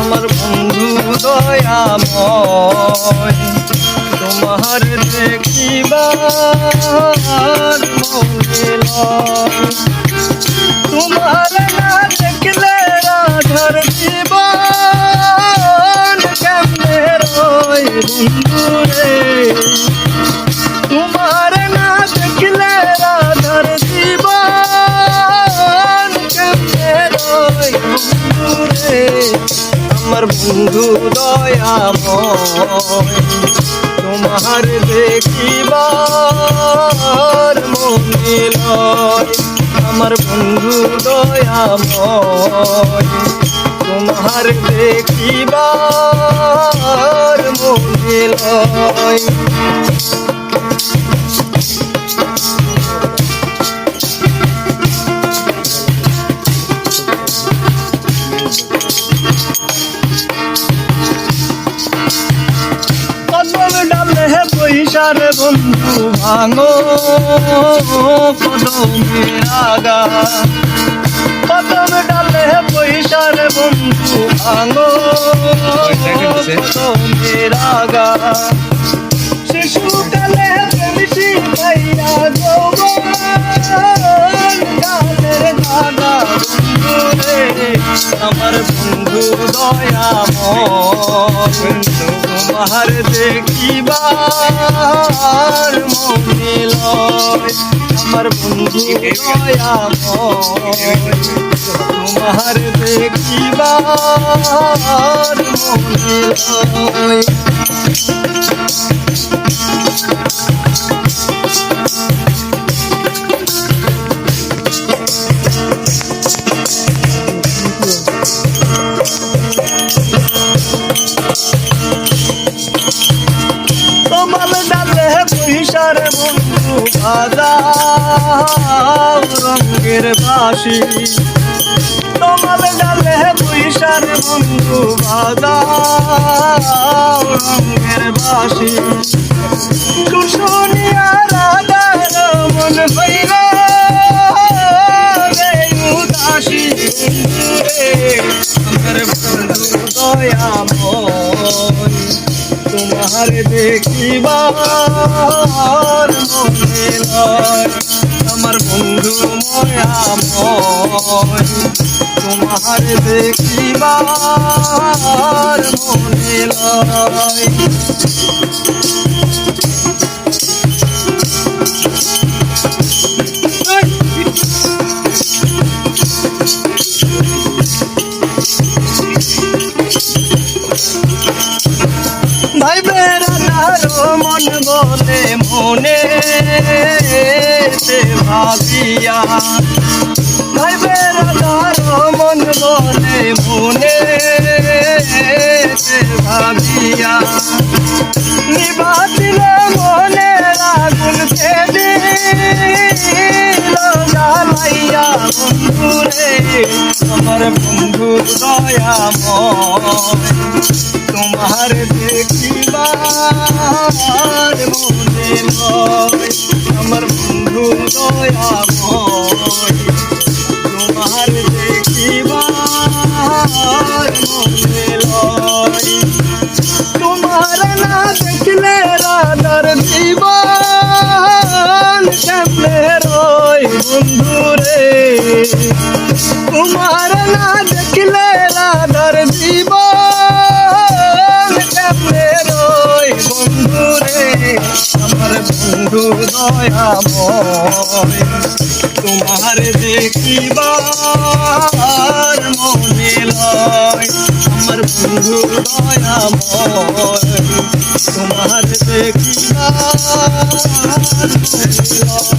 আমার বন্ধু দয়াময় তোমার দেখিবার মৌল তোমার না দেখলে রাধার জীবন কেমনে রয় বন্ধু? রয় বন্ধুরে আমার বন্ধু দয়াময়, তোমার দেখিবার মনে লয়, আমার বন্ধু দয়াময়, তোমার দেখিবার মনে লয়। পয়সার বন্ধু ভাঙো কদমের আগা। কদম ডালে পয়সার বন্ধু ভাঙো কদমের আগা শিশুকালে প্রেমিসি দাদা বন্ধুরে, আমার বন্ধু দয়াময় তোমার দেখিবার মনে আমার বন্ধু তোমার দেখিবার মনে বন্ধু বাজা রঙের বাসি তোমার ডালে পয়সার বন্ধু বাজা রঙের বাসি শুশুনিয়া রাধার মন হইল রে উদাসী। আমার বন্ধু দয়াময়। তোমার দেখিবার মনে লয় আমার বন্ধু ময়াময়। তোমার দেখিবার মনে লয় মন বলে মনে ভাবিয়া। ভাই বেড়াদারো মন বলে মনে ভাবিয়া। নিবাতিলে মনে দিল জ্বালাইয়া বন্ধুরে, আমার বন্ধু দয়াময় তোমার দেখিবার মনে নয়, আমার বন্ধু দয়াময়। তোমার দেখিবার মনে নয়, তোমার না দেখলে রাধার জীবন কেমনে রয় বন্ধুরে তোমার না দেখলে রাধার জীবন কেমনে রয়? বন্ধুরে আমার বন্ধু দয়াময়। তোমার দেখিবার মনে লয়, আমার বন্ধু দয়াময়। তোমার দেখিবার মনে লয়